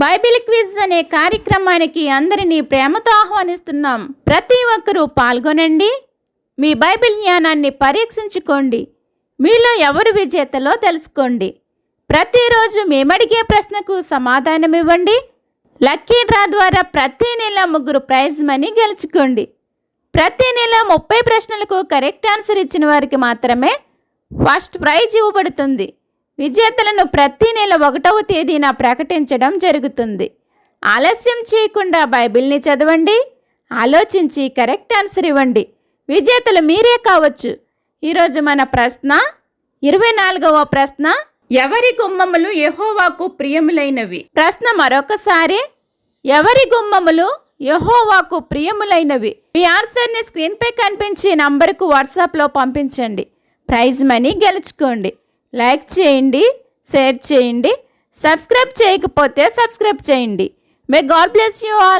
Bible quiz అనే కార్యక్రమానికి అందరినీ ప్రేమతో ఆహ్వానిస్తున్నాం. ప్రతి ఒక్కరూ పాల్గొనండి. మీ బైబిల్ జ్ఞానాన్ని పరీక్షించుకోండి. మీలో ఎవరు విజేతలో తెలుసుకోండి. ప్రతిరోజు మేమడిగే ప్రశ్నకు సమాధానం ఇవ్వండి లక్కీ డ్రా ద్వారా ప్రతి నెల ముగ్గురు ప్రైజ్ మనీ గెలుచుకోండి. ప్రతి నెల ముప్పై ప్రశ్నలకు కరెక్ట్ ఆన్సర్ ఇచ్చిన వారికి మాత్రమే ఫస్ట్ ప్రైజ్ ఇవ్వబడుతుంది. విజేతలను ప్రతి నెల ఒకటవ తేదీన ప్రకటించడం జరుగుతుంది. ఆలస్యం చేయకుండా బైబిల్ని చదవండి ఆలోచించి కరెక్ట్ ఆన్సర్ ఇవ్వండి. విజేతలు మీరే కావచ్చు. ఈరోజు మన ప్రశ్న ఇరవై నాలుగవ ప్రశ్న ఎవరి గుమ్మములు యహోవాకు ప్రియములైనవి? ప్రశ్న మరొకసారి ఎవరి గుమ్మములు యహోవాకు ప్రియములైనవి? మీ ఆన్సర్ని స్క్రీన్పై కనిపించే నంబర్కు వాట్సాప్లో పంపించండి. ప్రైజ్ మనీ గెలుచుకోండి. లైక్ చేయండి షేర్ చేయండి సబ్స్క్రైబ్ చేయకపోతే సబ్స్క్రైబ్ చేయండి. May God bless you all